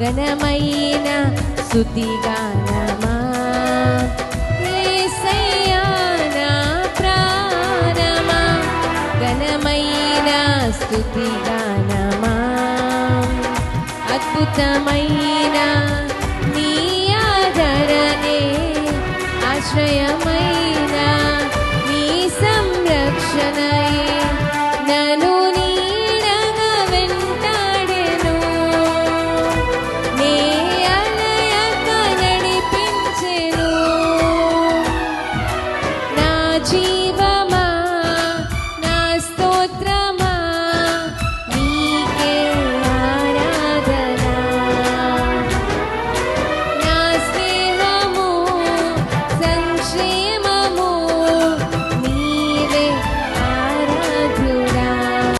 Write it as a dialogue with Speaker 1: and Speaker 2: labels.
Speaker 1: ఘనమైన స్తుతిగానమా యేసయ్యా నా ప్రాణమా ఘనమైన స్తుతిగానమా అద్భుతమైన నీ ఆదరణే ఆశ్రయమా ी